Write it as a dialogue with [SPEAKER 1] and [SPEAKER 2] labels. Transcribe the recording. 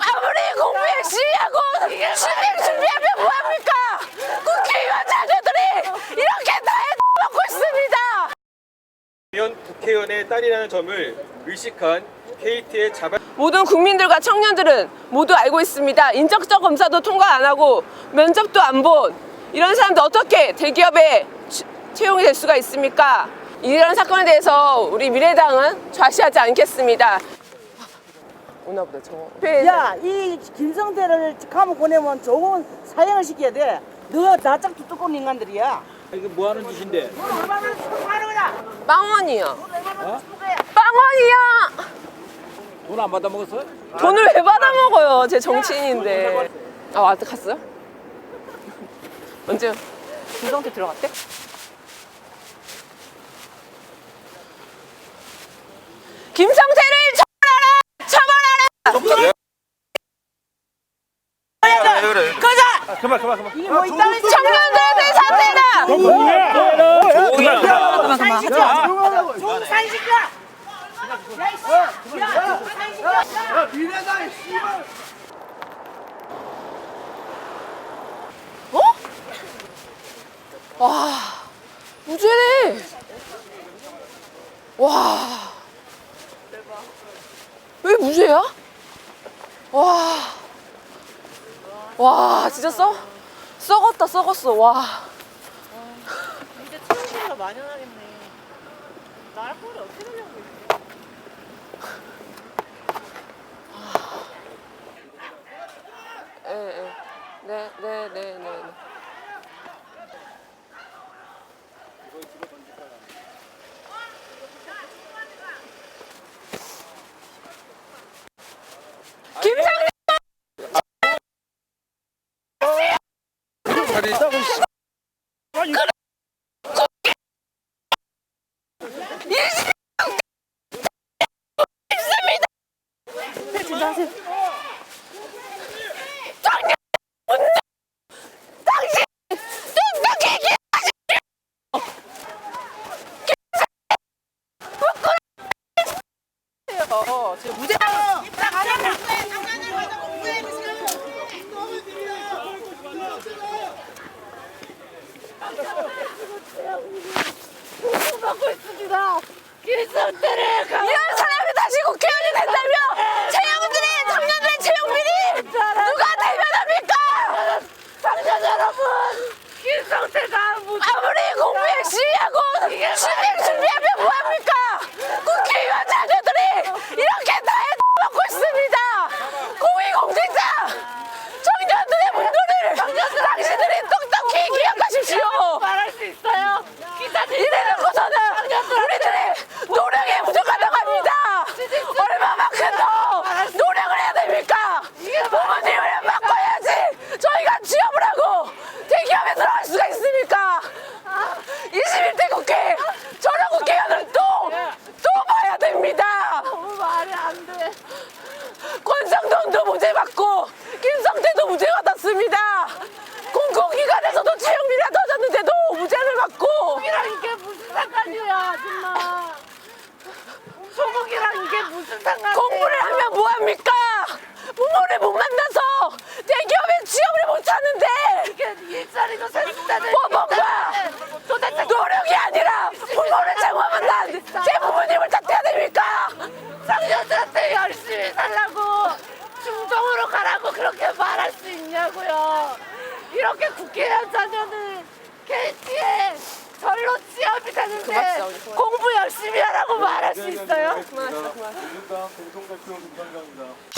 [SPEAKER 1] 아무리 공부 열심히 하고 시민 준비하면 뭐합니까? 국회의원 자녀들이 이렇게 나에 먹고 있습니다. 면 국회의원의 딸이라는 점을 의식한 KT의 자발
[SPEAKER 2] 모든 국민들과 청년들은 모두 알고 있습니다. 인적적 검사도 통과 안 하고 면접도 안 본 이런 사람들 어떻게 대기업에 채용이 될 수가 있습니까? 이런 사건에 대해서 우리 미래당은 좌시하지 않겠습니다. 오나 보다 저거.
[SPEAKER 3] 야, 이 김성태를 감옥 보내면 좋은 사형을 시켜야 돼. 너 나짝도 두꺼운 인간들이야.
[SPEAKER 4] 이게 뭐 하는 짓인데?
[SPEAKER 3] 얼마나 축구하는 거야?
[SPEAKER 2] 빵원이요.
[SPEAKER 3] 축구해?
[SPEAKER 2] 빵원이야.
[SPEAKER 4] 돈안 받아 먹었어?
[SPEAKER 2] 돈을 왜 받아 먹어요? 제 정치인인데. 아, 와드 갔어요? 언제 김성태 들어갔대? 김성태를 처벌하라! 처벌하라!
[SPEAKER 4] 그만 그만 그만.
[SPEAKER 3] 이게 뭐 있다는
[SPEAKER 2] 청년들한테 사퇴라!
[SPEAKER 3] 종산시켜! 야, 이씨! 야, 종산시켜!
[SPEAKER 2] 와, 무죄네. 와. 왜 무죄야? 와. 와, 진짜 썩, 썩었다, 썩었어. 와.
[SPEAKER 5] 이제 체온계가 만연하겠네. 나랑 꼴이 어떻게 되려고?
[SPEAKER 2] 예, 예. 네, 네, 네, 네. 네. 부끄러워 지금 무죄
[SPEAKER 5] 받고 있습니다. 김성태를
[SPEAKER 2] 이런 사람이 다시 국회의원이 된다면 채용들이 청년들의 채용비리 누가 대변합니까?
[SPEAKER 5] 당장 여러분, 김성태가 무슨
[SPEAKER 2] 아무리 공부 열심히 하고 시민 준비하면 뭐합니까? 국회의원 자녀들이 이렇게 다 해먹고 있습니다. 고위공직자 청년들의 분노를 당신들이 똑똑히 기억하십시오.
[SPEAKER 5] 말할 수 있어요? 기자님
[SPEAKER 2] 이래놓고서는 우리들의 노력이 부족하다고 합니다. 얼마만큼 더 노력을 해야 됩니까? 부모님을 바꿔야지 저희가 취업을 하고 대기업에 들어갈 수가 있습니까? 21대 국회 저런 국회의원을 또, 또 봐야 됩니다.
[SPEAKER 5] 너무 말이 안 돼.
[SPEAKER 2] 권성동도 무죄 받고 김성태도 무죄 받았습니다. 공공기관에서도 채용비리가 터졌는데도 무죄를 받고
[SPEAKER 5] 이랑 이게 무슨 상관이야, 아줌마. 상관이야?
[SPEAKER 2] 공부를 하면 뭐합니까? 부모를 못 만나서 대기업에 취업을 못 하는데
[SPEAKER 5] 이게 일자리도 생기다는
[SPEAKER 2] 법원과
[SPEAKER 5] 도대체
[SPEAKER 2] 노력이 아니라 부모를 제공하면 난제 부모님을 탓해야 됩니까?
[SPEAKER 5] 청년들한테 열심히 살라고 중동으로 가라고 그렇게 말할 수 있냐고요. 이렇게 국회의원 자녀는 절로
[SPEAKER 2] 그만.
[SPEAKER 5] 공부 열심히 하라고 말할 수 있어요?
[SPEAKER 1] 민주당 공동대표 김성장입니다.